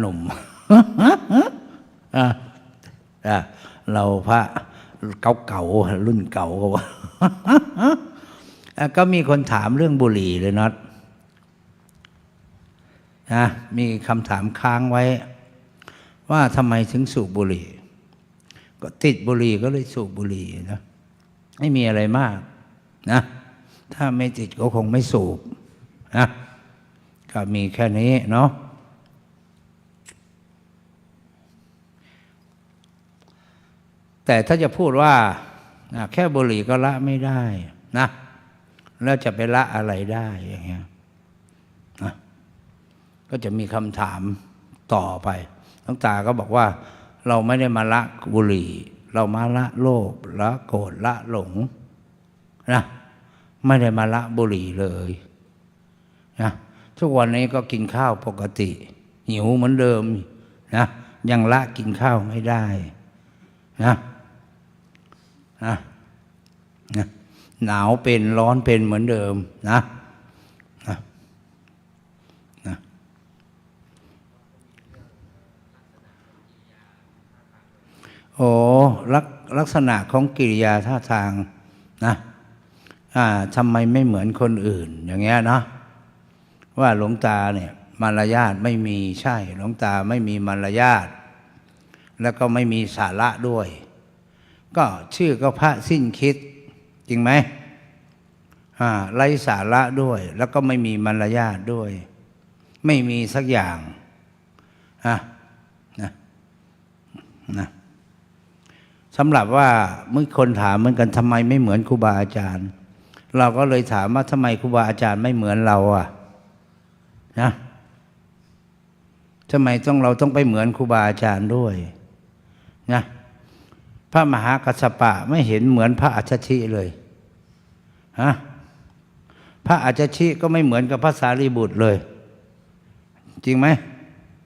หนุ่มเราพระเก่าๆรุ่นเก่าก็ว่าก็มีคนถามเรื่องบุหรี่เลยน็อตนะมีคำถามค้างไว้ ว่าทำไมถึงสูบบุหรี่ ก็ติดบุหรี่ก็เลยสูบบุหรี่นะไม่มีอะไรมากนะ ถ้าไม่ติดก็คงไม่สูบนะก็มีแค่นี้เนาะ แต่ถ้าจะพูดว่าแค่บุหรี่ก็ละไม่ได้นะแล้วจะไปละอะไรได้อย่างเงี้ยนะก็จะมีคำถามต่อไปหลวงตาก็บอกว่า เราไม่ได้มาละบุหรี่ เรามาละโลภละโกรธละหลงนะไม่ได้มาละบุหรี่เลยนะทุกวันนี้ก็กินข้าวปกติ หิวเหมือนเดิมนะยังละกินข้าวไม่ได้นะ นะหนาวเป็นร้อนเป็นเหมือนเดิมนะนะนะโอ้ลักลักษณะของกิริยาท่าทางนะอ่าทำไมไม่เหมือนคนอื่น อย่างเงี้ยนะว่าหลวงตาเนี่ยมารยาทไม่มีใช่ หลวงตาไม่มีมารยาทแล้วก็ไม่มีสาระด้วย ก็ชื่อก็พระสิ้นคิด จริงไหมไร้สาระด้วย แล้วก็ไม่มีมารยาทด้วย ไม่มีสักอย่างอะนะนะสำหรับว่าเมื่อคนถามเหมือนกันทำไมไม่เหมือนครูบาอาจารย์ เราก็เลยถามว่าทำไมครูบาอาจารย์ไม่เหมือนเราอะนะทำไมต้องเราต้องไปเหมือนครูบาอาจารย์ด้วยนะ ระมหากัสสปะไม่เห็นเหมือนพระอัจฉริเลยฮะพระอัจฉริก็ไม่เหมือนกับพระสารีบุตรเลย จริงไหม